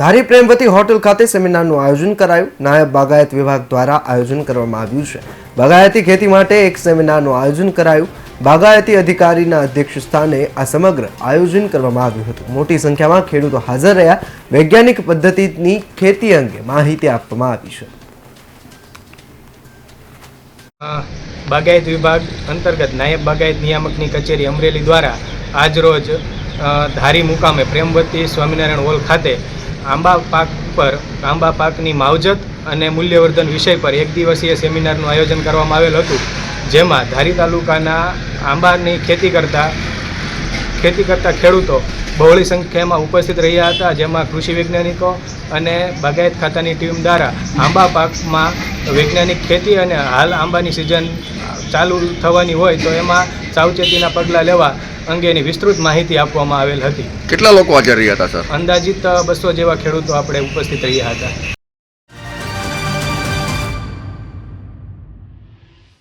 ધારી Premvati hotel ખાતે સેમિનારનું આયોજન કરાયું. નાયબ બાગાયત વિભાગ દ્વારા આયોજન કરવામાં આવ્યું છે. બાગાયતી ખેતી માટે એક સેમિનારનું આયોજન કરાયું. બાગાયતી અધિકારીના અધ્યક્ષ સ્થાને આ સમગ્ર આયોજન કરવામાં આવ્યું હતું. મોટી સંખ્યામાં ખેડૂતો હાજર રહ્યા. વૈજ્ઞાનિક પદ્ધતિની ખેતી અંગે માહિતી આપવામાં આવી છે. બાગાયત વિભાગ અંતર્ગત નાયબ બાગાયત નિયામકની કચેરી અમરેલી દ્વારા આજરોજ ધારી મુકામે પ્રેમવતી સ્વામિનારાયણ હોલ ખાતે આંબા પાક પર, આંબા પાકની માવજત અને મૂલ્યવર્ધન વિષય પર એક દિવસીય સેમિનારનું આયોજન કરવામાં આવેલ હતું, જેમાં ધારી તાલુકાના આંબાની ખેતી કરતા ખેતી કરતા ખેડૂતો બહોળી સંખ્યામાં ઉપસ્થિત રહ્યા હતા, જેમાં કૃષિ વૈજ્ઞાનિકો અને બાગાયત ખાતાની ટીમ દ્વારા આંબા પાકમાં વૈજ્ઞાનિક ખેતી અને હાલ આંબાની સિઝન ચાલુ થવાની હોય તો એમાં સાવચેતીના પગલાં લેવા અંગેની વિસ્તૃત માહિતી આપવામાં આવેલ હતી. કેટલા લોકો હાજર રહ્યા હતા સર? અંદાજિત બસો જેવા ખેડૂતો આપણે ઉપસ્થિત રહ્યા હતા.